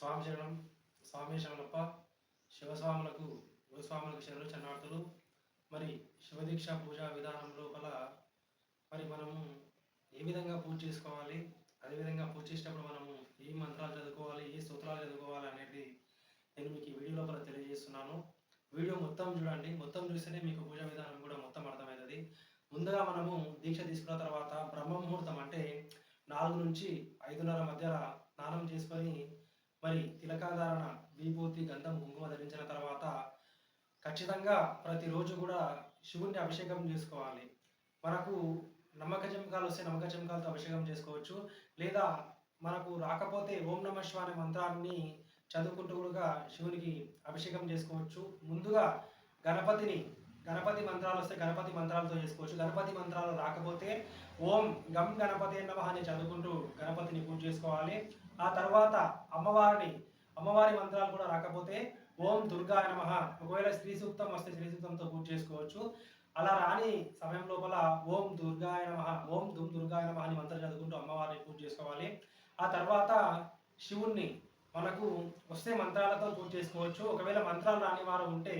స్వామి శరణం స్వామి శరణప్ప శివస్వాములకు గురుస్వాములకు శరణు చన్నార్థులు మరి శివదీక్ష పూజా విధానం లోపల మరి మనము ఏ విధంగా పూజ చేసుకోవాలి? అదేవిధంగా పూజ చేసేటప్పుడు మనము ఏ మంత్రాలు చదువుకోవాలి? ఏ సూత్రాలు చదువుకోవాలి అనేది నేను మీకు ఈ వీడియో లోపల తెలియజేస్తున్నాను. వీడియో మొత్తం చూడండి. మొత్తం చూస్తేనే మీకు పూజా విధానం కూడా మొత్తం అర్థమవుతుంది. ముందుగా మనము దీక్ష తీసుకున్న తర్వాత బ్రహ్మ ముహూర్తం అంటే నాలుగు నుంచి ఐదున్నర మధ్య స్నానం చేసుకొని మరి తిలకాధారణ విభూతి గంధం కుంకుమ ధరించిన తర్వాత ఖచ్చితంగా ప్రతిరోజు కూడా శివుణ్ణి అభిషేకం చేసుకోవాలి. మనకు నమ్మక చెంకాలు వస్తే నమ్మక చెంకాలతో అభిషేకం చేసుకోవచ్చు. లేదా మనకు రాకపోతే ఓం నమ శివ అనే మంత్రాన్ని చదువుకుంటూ కూడా శివునికి అభిషేకం చేసుకోవచ్చు. ముందుగా గణపతిని గణపతి మంత్రాలు వస్తే గణపతి మంత్రాలతో చేసుకోవచ్చు. గణపతి మంత్రాలు రాకపోతే ఓం గం గణపతి నమ అని చదువుకుంటూ గణపతిని పూజ చేసుకోవాలి. ఆ తర్వాత అమ్మవారిని అమ్మవారి మంత్రాలు కూడా రాకపోతే ఓం దుర్గా నమ. ఒకవేళ స్త్రీ సూక్తం వస్తే స్త్రీ సూక్తంతో పూజ చేసుకోవచ్చు. అలా రాని సమయం లోపల ఓం దుర్గాయ నమ ఓం దుమ్ దుర్గాయ నమ అని మంత్రం చదువుకుంటూ అమ్మవారిని పూజ చేసుకోవాలి. ఆ తర్వాత శివుణ్ణి మనకు వస్తే మంత్రాలతో పూజ చేసుకోవచ్చు. ఒకవేళ మంత్రాలు రాని వారు ఉంటే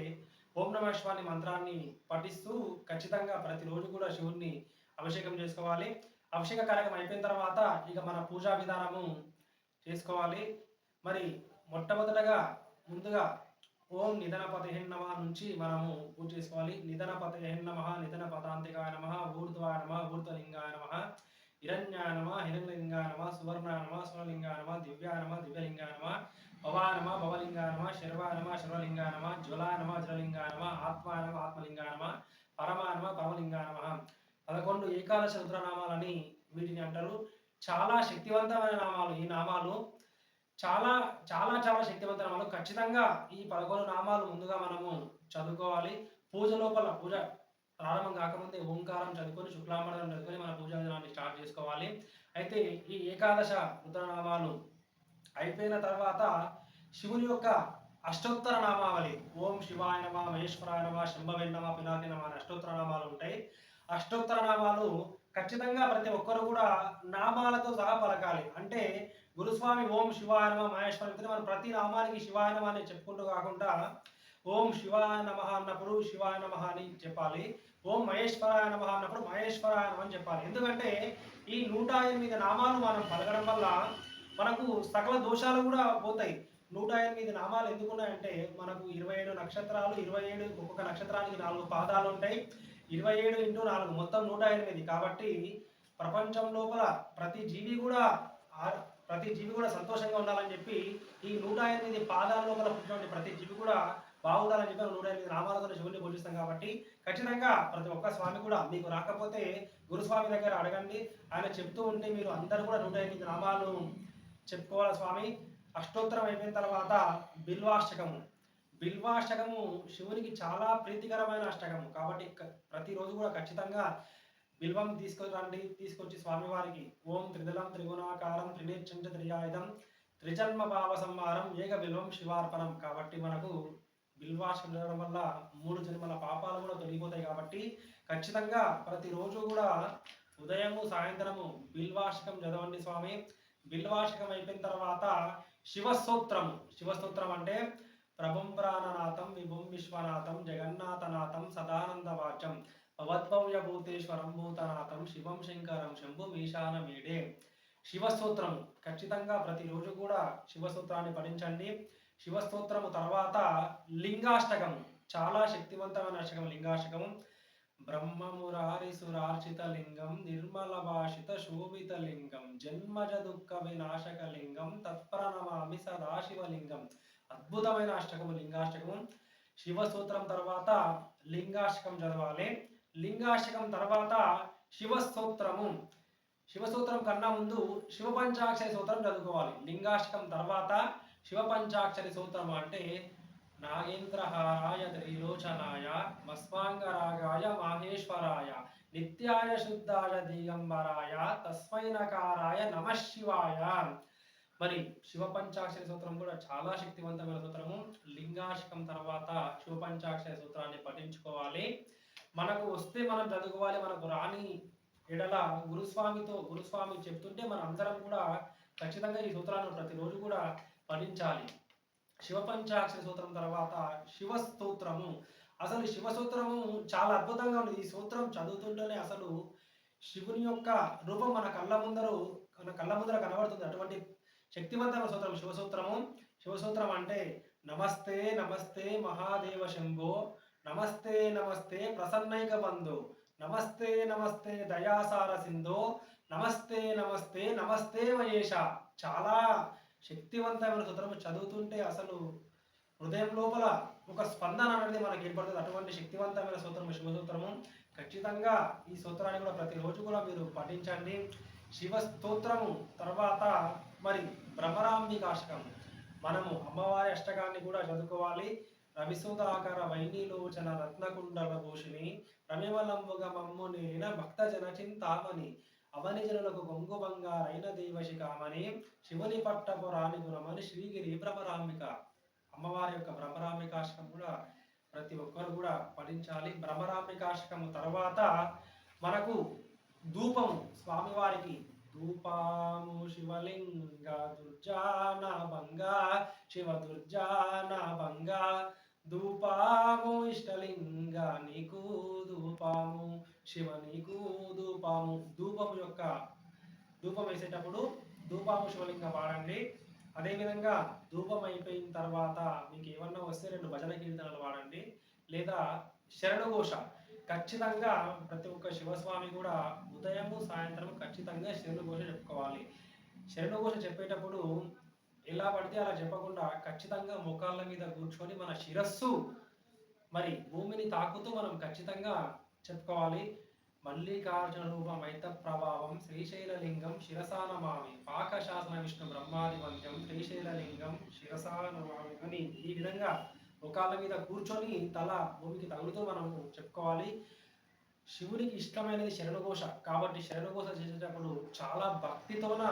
ఓం నమ శివాని మంత్రాన్ని పఠిస్తూ ఖచ్చితంగా ప్రతిరోజు కూడా శివుణ్ణి అభిషేకం చేసుకోవాలి. అభిషేక కార్యక్రమం అయిపోయిన తర్వాత ఇక మన పూజా విధానము చేసుకోవాలి. మరి మొట్టమొదటగా ముందుగా ఓం నిధన పతహేన్నమ నుంచి మనము పూజ చేసుకోవాలి. నిధన పతహేన్నమ నిధన పదాంతికాయ నమ ఊర్ధ్వాయ నమ ఊర్ధ్వలింగాయ నమ హిరణ్యాయ నమ హిరణ్యలింగాయ నమ సువర్ణాయ నమ సువర్ణలింగాయ నమ దివ్యాయ నమ దివ్యలింగాయ నమ భవానమ భవలింగానమ శర్వానమ శర్వలింగానమ జ్వలానమ జ్వలింగానమ ఆత్మానమ ఆత్మలింగానమ పరమానమ పరమలింగానమ. నమ పదకొండు ఏకాదశ రుద్రనామాలని వీటిని అంటారు. చాలా శక్తివంతమైన నామాలు ఈ నామాలు. చాలా చాలా చాలా శక్తివంత నామాలు. ఖచ్చితంగా ఈ పదకొండు నామాలు ముందుగా మనము చదువుకోవాలి. పూజ లోపల పూజ ప్రారంభం కాకముందే ఓంకారం చదువుకొని శుక్లాంబరం చదువుకొని మన పూజా విధానాన్ని స్టార్ట్ చేసుకోవాలి. అయితే ఈ ఏకాదశ రుద్రనామాలు అయిపోయిన తర్వాత శివుని యొక్క అష్టోత్తర నామావళి. ఓం శివాయ నమ మహేశ్వరాయ నమ శంభవే నమ పినాకి నమ అని అష్టోత్తర నామాలు ఉంటాయి. అష్టోత్తర నామాలు ఖచ్చితంగా ప్రతి ఒక్కరు కూడా నామాలతో సహా పలకాలి. అంటే గురుస్వామి ఓం శివాయ నమ మహేశ్వరం మనం ప్రతి నామానికి శివాయ నమ అని చెప్పుకుంటూ కాకుండా ఓం శివాయ నమ అన్నప్పుడు శివాయ నమ అని చెప్పాలి. ఓం మహేశ్వరాయ నమ అన్నప్పుడు మహేశ్వరాయ నమ అని చెప్పాలి. ఎందుకంటే ఈ నూట ఎనిమిది నామాలు మనం పలకడం వల్ల మనకు సకల దోషాలు కూడా పోతాయి. నూట ఎనిమిది నామాలు ఎందుకున్నాయంటే మనకు ఇరవై ఏడు నక్షత్రాలు ఇరవై ఏడు ఒక్కొక్క నక్షత్రానికి నాలుగు పాదాలు ఉంటాయి. ఇరవై ఏడు ఇంటూ నాలుగు మొత్తం నూట ఎనిమిది. కాబట్టి ప్రపంచం లోపల ప్రతి జీవి కూడా ప్రతి జీవి కూడా సంతోషంగా ఉండాలని చెప్పి ఈ నూట ఎనిమిది పాదాల లోపల పుట్టినటువంటి ప్రతి జీవి కూడా బాగుండాలని చెప్పి నూట ఎనిమిది నామాలతో శివుని పూజిస్తాం కాబట్టి ఖచ్చితంగా ప్రతి ఒక్క స్వామి కూడా మీకు రాకపోతే గురుస్వామి దగ్గర అడగండి. ఆయన చెప్తూ ఉంటే మీరు అందరూ కూడా నూట ఎనిమిది నామాలు చెప్పుకోవాలి స్వామి? అష్టోత్తరం అయిపోయిన తర్వాత బిల్వాష్టకము. బిల్వాష్టకము శివునికి చాలా ప్రీతికరమైన అష్టకము. కాబట్టి క- ప్రతిరోజు కూడా ఖచ్చితంగా బిల్వం తీసుకురండి తీసుకొచ్చి స్వామివారికి. ఓం త్రిదలం త్రిగుణాకారం త్రినేచ్చంచ త్రియాయుధం త్రిజన్మ భావ సంహారం ఏక బిల్వం శివార్పణం. కాబట్టి మనకు బిల్వాష్టకం జరగడం వల్ల మూడు జన్మల పాపాలు కూడా తొలగిపోతాయి కాబట్టి ఖచ్చితంగా ప్రతిరోజు కూడా ఉదయము సాయంత్రము బిల్వాష్టకం చదవండి స్వామి. బిల్వాషకం అయిపోయిన తర్వాత శివస్తోత్రము శివస్తోత్రం అంటే ప్రభుం ప్రాణనాథం విభుం విశ్వనాథం జగన్నాథనాథం సదానందవాచం భవద్భవ్య భూతేశ్వరం భూతనాథం శివం శంకరం శంభు మీశాన మీడే. శివస్తోత్రం. ఖచ్చితంగా ప్రతిరోజు కూడా శివస్తోత్రాన్ని పఠించండి. శివస్తోత్రము తర్వాత లింగాష్టకం. చాలా శక్తివంతమైన అష్టకం లింగాష్టకం బ్రహ్మమురారిసురార్చిత లింగం నిర్మల భాషిత శోభిత లింగం జన్మజ దుఃఖ వినాశక లింగం తత్పరనమామి సదాశివలింగం అద్భుతమైన అష్టకము లింగాష్టకము. శివసూత్రం తర్వాత లింగాష్టకం చదవాలి. లింగాష్టకం తర్వాత శివస్తోత్రము. శివసూత్రం కన్నా ముందు శివ పంచాక్షరి సూత్రం చదువుకోవాలి. లింగాష్టకం తర్వాత శివ పంచాక్షరి సూత్రం అంటే నాగేంద్రహారాయ త్రిలోచనాయ మస్వాంగరాగాయ మాహేశ్వరాయ నిత్యాయ శుద్ధాయ దిగంబరాయ తస్మై నకారాయ నమ శివాయ. మరి శివ పంచాక్షరి సూత్రం కూడా చాలా శక్తివంతమైన సూత్రము. లింగాశకం తర్వాత శివ పంచాక్షరి సూత్రాన్ని పఠించుకోవాలి. మనకు వస్తే మనం చదువుకోవాలి మనకు రాని ఎడల గురుస్వామితో గురుస్వామి చెప్తుంటే మన అందరం కూడా ఖచ్చితంగా ఈ సూత్రాలను ప్రతిరోజు కూడా పఠించాలి. శివ పంచాక్ష సూత్రం తర్వాత శివ స్తోత్రము అసలు శివ సూత్రము చాలా అద్భుతంగా ఉంది. ఈ సూత్రం చదువుతుంటేనే అసలు శివుని యొక్క రూపం మన కళ్ళ ముందరు మన కళ్ళ ముందర కనబడుతుంది. అటువంటి శక్తివంతమైన సూత్రం శివసూత్రము. శివసూత్రం అంటే నమస్తే నమస్తే మహాదేవ శంభో. నమస్తే నమస్తే ప్రసన్నైక బంధు. నమస్తే నమస్తే దయాసార సింధో. నమస్తే నమస్తే నమస్తే మహేష చాలా శక్తివంతమైన సుతరము చదువుతుంటే అసలు హృదయం లోపల ఒక స్పందన అనేది మనకి ఏర్పడుతుంది. అటువంటి శక్తివంతమైన సూత్రము శివసూత్రము ఖచ్చితంగా ఈ సూత్రాన్ని కూడా ప్రతిరోజు కూడా మీరు పఠించండి. శివ స్తోత్రము తర్వాత మరి భ్రమరాంబికాష్టకం మనము అమ్మవారి అష్టకాన్ని కూడా చదువుకోవాలి. రవిసూదాకార వైనీలోచన రత్నకుండల భూషిణి రమివలంబుగా మమ్ము నేలిన భక్త జన చింతామణి అవనిజనులకు గొంగు బంగారైన దేవశికామణి శివుని పట్టపు రాణిగుణమని శ్రీగిరి భ్రమరాంబిక. అమ్మవారి యొక్క భ్రమరాంబికాష్టకం కూడా ప్రతి ఒక్కరు కూడా పఠించాలి. భ్రమరాంబికాష్టకము తర్వాత మనకు ధూపము స్వామివారికి ధూపాము శివలింగ దుర్జాన భంగ శివ దుర్జాన భంగ ధూపాము ఇష్టలింగ నీకు ధూపాము. శివ నీకు ధూపాము ధూపము యొక్క ధూపం వేసేటప్పుడు ధూపము శివలింగం వాడండి. అదేవిధంగా ధూపం అయిపోయిన తర్వాత మీకు ఏమన్నా వస్తే రెండు భజన కీర్తనలు వాడండి. లేదా శరణఘోష ఖచ్చితంగా ప్రతి ఒక్క శివస్వామి కూడా ఉదయము సాయంత్రం ఖచ్చితంగా శరణఘోష చెప్పుకోవాలి. శరణఘోష చెప్పేటప్పుడు ఎలా పడితే అలా చెప్పకుండా ఖచ్చితంగా ముఖాల మీద కూర్చొని మన శిరస్సు మరి భూమిని తాకుతూ మనం ఖచ్చితంగా చెప్పుకోవాలి. మల్లికార్జున రూప మైత ప్రభావం శ్రీశైలలింగం శిరసానమామి పాకశాసన విష్ణు బ్రహ్మాదివంత్యం శ్రీశైలలింగం శిరసానమామి అని ఈ విధంగా ముఖాల మీద కూర్చొని తల భూమికి తగులుతూ మనము చెప్పుకోవాలి. శివునికి ఇష్టమైనది శరణఘోష కాబట్టి శరణఘోష చేసేటప్పుడు చాలా భక్తితోన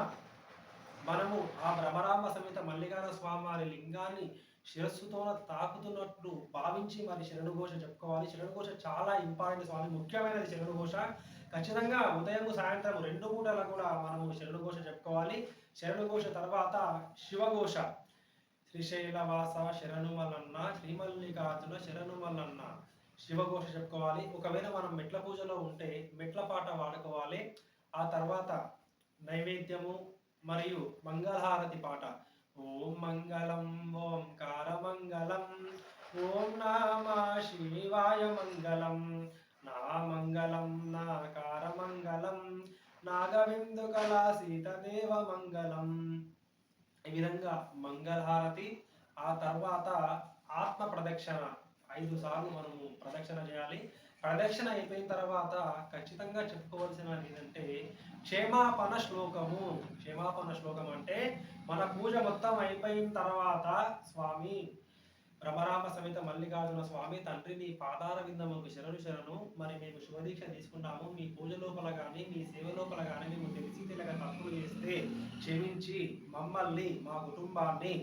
మనము ఆ భ్రమరామ సమేత మల్లికార్జున స్వామి వారి లింగాన్ని శిరస్సుతోన తాకుతున్నట్లు భావించి మరి శరణుఘోష చెప్పుకోవాలి. శరణుఘోష చాలా ఇంపార్టెంట్ స్వామి ముఖ్యమైనది శరణఘోష. ఖచ్చితంగా ఉదయం సాయంత్రం రెండు పూటలు కూడా మనము శరణుఘోష చెప్పుకోవాలి. శరణుఘోష తర్వాత శివఘోష. శ్రీశైలవాస శరణుమలన్న శ్రీమల్లికార్జున శరణుమలన్న శివఘోష చెప్పుకోవాలి. ఒకవేళ మనం మెట్ల పూజలో ఉంటే మెట్ల పాట వాడుకోవాలి. ఆ తర్వాత నైవేద్యము మరియు మంగళహారతి పాట. ఓం మంగళం ఓం మంగళం ఓం నామా శివాయ మంగళం. నా మంగళం నా మంగళం నాగవిందు కళా సీతదేవ మంగళం. ఈ విధంగా మంగళహారతి ఆ తర్వాత ఆత్మ ప్రదక్షిణ. ఐదు సార్లు మనము ప్రదక్షిణ చేయాలి. ప్రదక్షిణ అయిపోయిన తర్వాత ఖచ్చితంగా చెప్పుకోవాల్సిన ఏంటంటే క్షేమాపణ శ్లోకము. క్షేమాపణ శ్లోకం అంటే మన పూజ మొత్తం అయిపోయిన తర్వాత స్వామి భ్రమరామ సమేత మల్లికార్జున స్వామి తండ్రి నీ పాదార విందముకు శరణు శరణు మరి మేము శుభదీక్ష తీసుకుంటాము. మీ పూజ లోపల కానీ మీ సేవ లోపల కానీ మేము తెలిసి తెలియక తప్పులు చేస్తే క్షమించి మమ్మల్ని మా కుటుంబాన్ని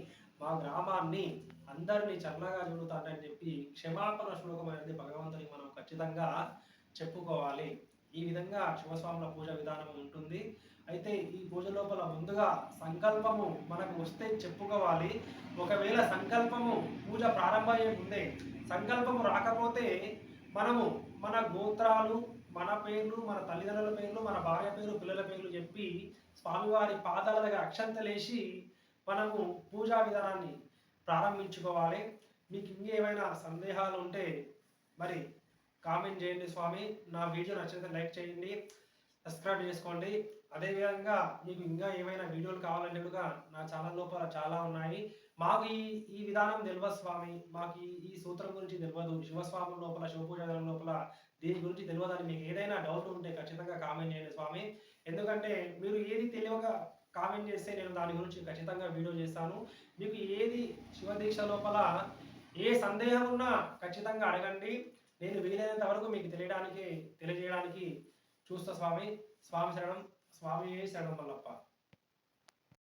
మా గ్రామాన్ని అందరినీ చల్లగా చూడుతానని చెప్పి క్షమాపణ శ్లోకం అనేది భగవంతుని మనం ఖచ్చితంగా చెప్పుకోవాలి. ఈ విధంగా శివస్వాముల పూజ విధానం ఉంటుంది. అయితే ఈ పూజ లోపల ముందుగా సంకల్పము మనకు వస్తే చెప్పుకోవాలి. ఒకవేళ సంకల్పము పూజ ప్రారంభమయ్యే ముందే సంకల్పము రాకపోతే మనము మన గోత్రాలు మన పేర్లు మన తల్లిదండ్రుల పేర్లు మన భార్య పేరు పిల్లల పేర్లు చెప్పి స్వామివారి పాదాల దగ్గర అక్షంతలేసి మనము పూజా విధానాన్ని ప్రారంభించుకోవాలి. మీకు ఇంకేమైనా సందేహాలు ఉంటే మరి కామెంట్ చేయండి స్వామి. నా వీడియో నచ్చితే లైక్ చేయండి సబ్స్క్రైబ్ చేసుకోండి. అదేవిధంగా మీకు ఇంకా ఏమైనా వీడియోలు కావాలంటే కూడా నా ఛానల్ లోపల చాలా ఉన్నాయి. మాకు ఈ ఈ విధానం తెలియదు స్వామి. మాకు ఈ సూత్రం గురించి తెలియదు శివస్వామి లోపల శివపూజ లోపల దీని గురించి తెలియదు అని మీకు ఏదైనా డౌట్ ఉంటే ఖచ్చితంగా కామెంట్ చేయండి స్వామి. ఎందుకంటే మీరు ఏది తెలియక కామెంట్ చేస్తే నేను దాని గురించి ఖచ్చితంగా వీడియో చేస్తాను. మీకు ఏది శివదీక్ష లోపల ఏ సందేహం ఉన్నా ఖచ్చితంగా అడగండి. నేను వీలైనంత వరకు మీకు తెలియడానికి తెలియజేయడానికి చూస్తా స్వామి. స్వామి శరణం స్వామి శరణం వల్లప్ప.